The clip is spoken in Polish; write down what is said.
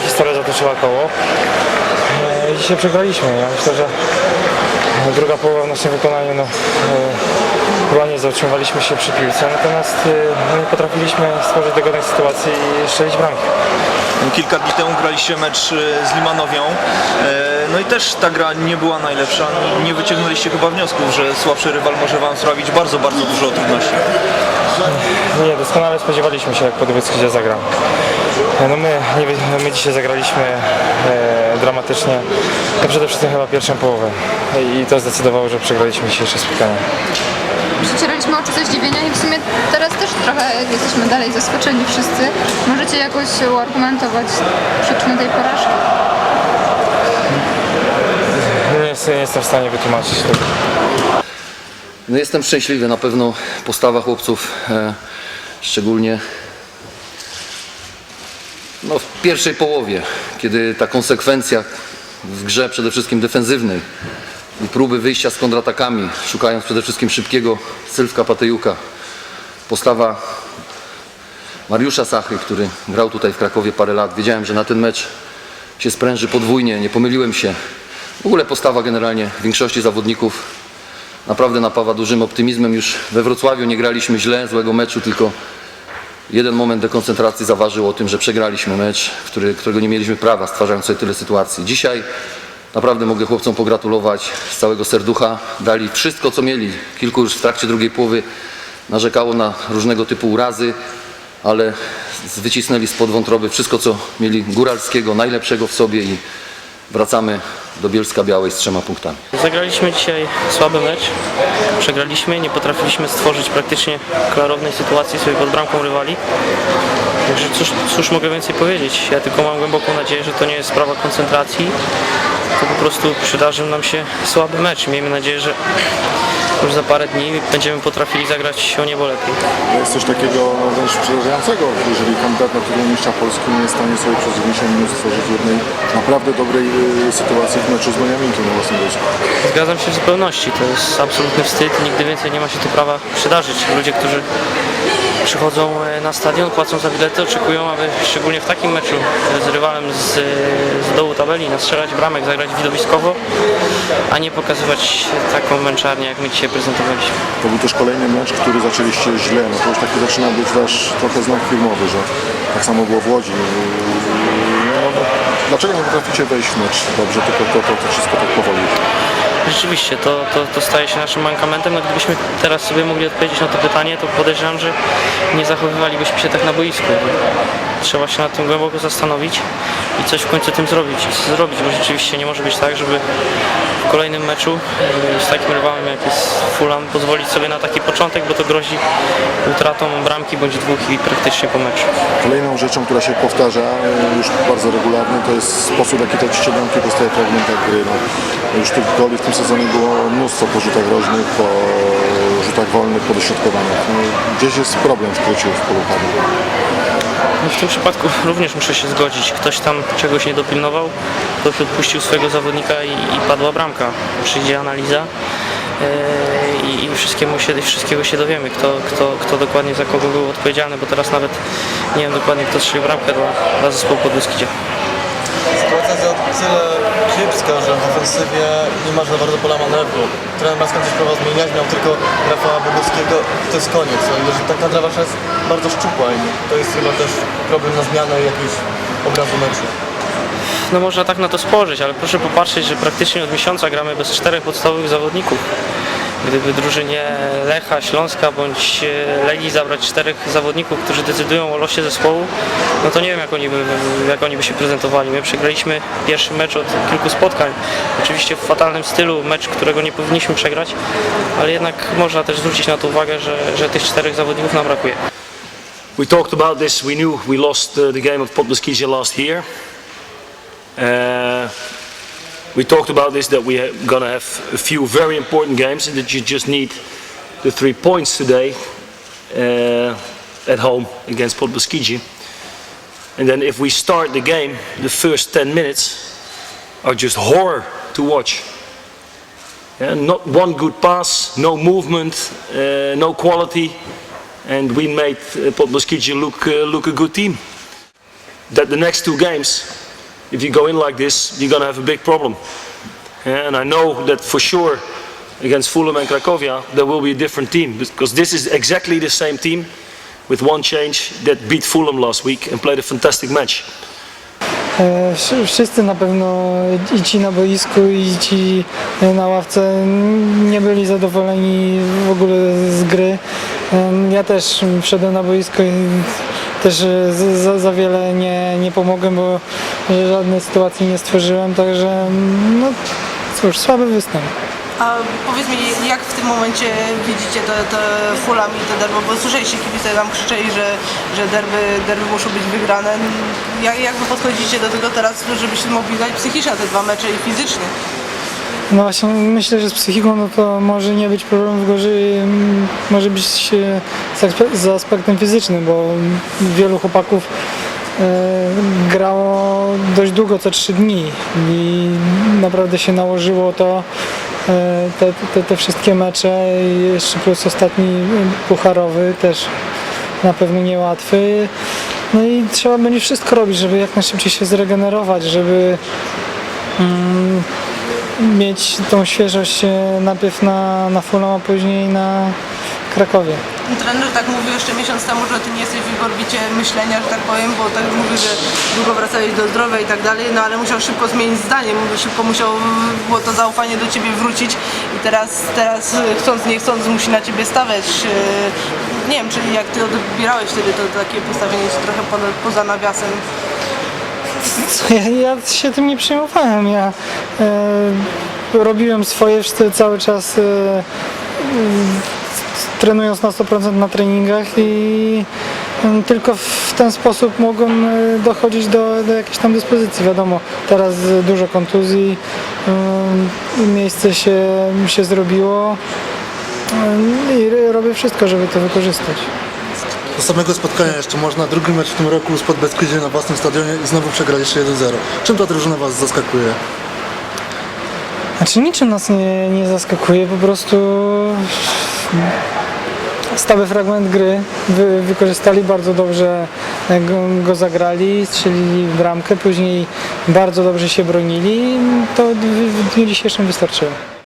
Historia zatoczyła koło. E, Dzisiaj przegraliśmy. Ja myślę, że druga połowa w naszym wykonaniu no, e, chyba nie zatrzymywaliśmy się przy piłce, natomiast e, nie potrafiliśmy stworzyć dogodnej sytuacji i strzelić bramki. Kilka dni temu graliście mecz e, z Limanowią. E, No i też ta gra nie była najlepsza. Nie wyciągnęliście chyba wniosków, że słabszy rywal może wam sprawić bardzo, bardzo dużo trudności. Nie, doskonale spodziewaliśmy się, jak Podwycki zagra. E, No my, nie, no my dzisiaj zagraliśmy e, dramatycznie, no przede wszystkim chyba pierwszą połowę i to zdecydowało, że przegraliśmy dzisiejsze spotkanie. Przecieraliśmy oczy ze zdziwienia i w sumie teraz też trochę jesteśmy dalej zaskoczeni wszyscy. Możecie jakoś uargumentować przyczynę tej porażki? Jest- nie jestem w stanie wytłumaczyć tego. No jestem szczęśliwy, na pewno postawa chłopców, e, szczególnie no, w pierwszej połowie, kiedy ta konsekwencja w grze przede wszystkim defensywnej i próby wyjścia z kontratakami, szukając przede wszystkim szybkiego Sylwka Patejuka, postawa Mariusza Sachy, który grał tutaj w Krakowie parę lat, wiedziałem, że na ten mecz się spręży podwójnie, nie pomyliłem się. W ogóle postawa generalnie większości zawodników naprawdę napawa dużym optymizmem. Już we Wrocławiu nie graliśmy źle, złego meczu, tylko jeden moment dekoncentracji zaważył o tym, że przegraliśmy mecz, który, którego nie mieliśmy prawa, stwarzając sobie tyle sytuacji. Dzisiaj naprawdę mogę chłopcom pogratulować z całego serducha. Dali wszystko, co mieli. Kilku już w trakcie drugiej połowy narzekało na różnego typu urazy, ale wycisnęli spod wątroby wszystko, co mieli góralskiego, najlepszego w sobie i wracamy do Bielska Białej z trzema punktami. Zagraliśmy dzisiaj słaby mecz, przegraliśmy, nie potrafiliśmy stworzyć praktycznie klarownej sytuacji sobie pod bramką rywali. Także cóż, cóż mogę więcej powiedzieć? Ja tylko mam głęboką nadzieję, że to nie jest sprawa koncentracji, to po prostu przydarzył nam się słaby mecz. Miejmy nadzieję, że już za parę dni będziemy potrafili zagrać o niebo lepiej. To jest coś takiego wręcz przerażającego, jeżeli kandydat na tytuł mistrza Polski nie jest w stanie sobie przez 90 minut stworzyć jednej naprawdę dobrej y, sytuacji w meczu z Boniaminkiem na własnym boisku. Zgadzam się w zupełności. To jest absolutny wstyd. Nigdy więcej nie ma się tu prawa przydarzyć. Ludzie, którzy przychodzą e, na stadion, płacą za bilety, oczekują, aby szczególnie w takim meczu e, z rywalem z, z dołu tabeli nastrzelać bramek, zagrać widowiskowo, a nie pokazywać taką męczarnię, jak my dzisiaj prezentowaliśmy. To był też kolejny mecz, który zaczęliście źle. No to już taki zaczyna być wasz trochę znak filmowy, że tak samo było w Łodzi. No, no, dlaczego nie potraficie wejść w mecz dobrze, tylko to, to, to wszystko tak powoli? Rzeczywiście, to, to, to staje się naszym mankamentem. No, gdybyśmy teraz sobie mogli odpowiedzieć na to pytanie, to podejrzewam, że nie zachowywalibyśmy się tak na boisku. Trzeba się nad tym głęboko zastanowić i coś w końcu tym zrobić. zrobić bo rzeczywiście nie może być tak, żeby w kolejnym meczu e, z takim rywalem jak jest Fulham pozwolić sobie na taki początek, bo to grozi utratą bramki bądź dwóch i praktycznie po meczu. Kolejną rzeczą, która się powtarza y, już bardzo regularnie, to jest sposób, w jaki tracicie bramki stałych fragmentach gry. No, już tych goli w tym sezonie było mnóstwo po rzutach rożnych, po rzutach wolnych, po dośrodkowaniach. No, gdzieś jest problem w kryciu w polu. No w tym przypadku również muszę się zgodzić. Ktoś tam czegoś nie dopilnował, ktoś odpuścił swojego zawodnika i, i padła bramka. Przyjdzie analiza e, i, i się, wszystkiego się dowiemy, kto, kto, kto dokładnie za kogo był odpowiedzialny, bo teraz nawet nie wiem dokładnie kto strzelił bramkę dla, dla zespołu. Jest o tyle kiepska, że w ofensywie nie ma za bardzo pola manewru. Trener ma skończyć prawo zmieniać, miał tylko Rafała Boguckiego i to jest koniec. O ile, że tak kadra wasza jest bardzo szczupła i to jest chyba też problem na zmianę jakiegoś obrazu meczu. No można tak na to spojrzeć, ale proszę popatrzeć, że praktycznie od miesiąca gramy bez czterech podstawowych zawodników. Gdyby drużynie Lecha, Śląska bądź e, Legii zabrać czterech zawodników, którzy decydują o losie zespołu, no to nie wiem jak oni, by, jak oni by się prezentowali. My przegraliśmy pierwszy mecz od kilku spotkań. Oczywiście w fatalnym stylu, mecz, którego nie powinniśmy przegrać, ale jednak można też zwrócić na to uwagę, że, że tych czterech zawodników nam brakuje. We talked about this. We knew we lost uh, the game of Podlaskisia last year. Uh, we talked about this that we are going to have a few very important games and that you just need the three points today uh, at home against Podlaskisia. And then if we start the game, the first 10 minutes are just horror to watch. Yeah, not one good pass, no movement, uh, no quality, and we made uh, look uh, look a good team. That the next two games, if you go in like this, you're gonna have a big problem. And I know that for sure against Fulham and Cracovia there will be a different team because this is exactly the same team with one change that beat Fulham last week and played a fantastic match. E, wszy- Wszyscy na pewno i ci na boisku i ci na ławce nie byli zadowoleni w ogóle z gry. Em, Ja też wszedłem na boisko i też e, za, za wiele nie, nie pomogłem, bo żadnej sytuacji nie stworzyłem, także no cóż, słaby występ. A powiedz mi, jak w tym momencie widzicie te, te Fulham i te derby, bo słyszeliście kibice tam krzyczeli, że, że derby, derby muszą być wygrane. Jak, jak wy podchodzicie do tego teraz, żebyście mogli grać psychicznie te dwa mecze i fizycznie? No właśnie myślę, że z psychiką no to może nie być problemów, gorzej mm, może być z, aspe- z aspektem fizycznym, bo wielu chłopaków e, grało dość długo, co trzy dni i naprawdę się nałożyło to e, te, te, te wszystkie mecze i jeszcze plus ostatni pucharowy też na pewno niełatwy. No i trzeba będzie wszystko robić, żeby jak najszybciej się zregenerować, żeby mieć tą świeżość e, najpierw na, na Fulham, a później na Krakowie. Trener tak mówił jeszcze miesiąc temu, że ty nie jesteś w orbicie myślenia, że tak powiem, bo tak mówi, że długo wracałeś do zdrowia i tak dalej, no ale musiał szybko zmienić zdanie, szybko musiał było to zaufanie do ciebie wrócić i teraz, teraz e, chcąc nie chcąc musi na ciebie stawiać. E, Nie wiem, czyli jak ty odbierałeś wtedy to takie postawienie się trochę poza nawiasem. Co, ja, ja się tym nie przejmowałem. Ja e, robiłem swoje cały czas e, e, trenując na 100% na treningach i e, tylko w ten sposób mogłem e, dochodzić do, do jakiejś tam dyspozycji. Wiadomo, teraz dużo kontuzji, e, miejsce się, się zrobiło i robię wszystko, żeby to wykorzystać. Do samego spotkania jeszcze można. Drugi mecz w tym roku spod Beskidzie na własnym stadionie i znowu przegraliście 1-0. Czym ta drużyna Was zaskakuje? Znaczy niczym nas nie, nie zaskakuje, po prostu stały fragment gry wy, wykorzystali bardzo dobrze, go, go zagrali, strzelili bramkę, później bardzo dobrze się bronili, to w, w dniu dzisiejszym wystarczyło.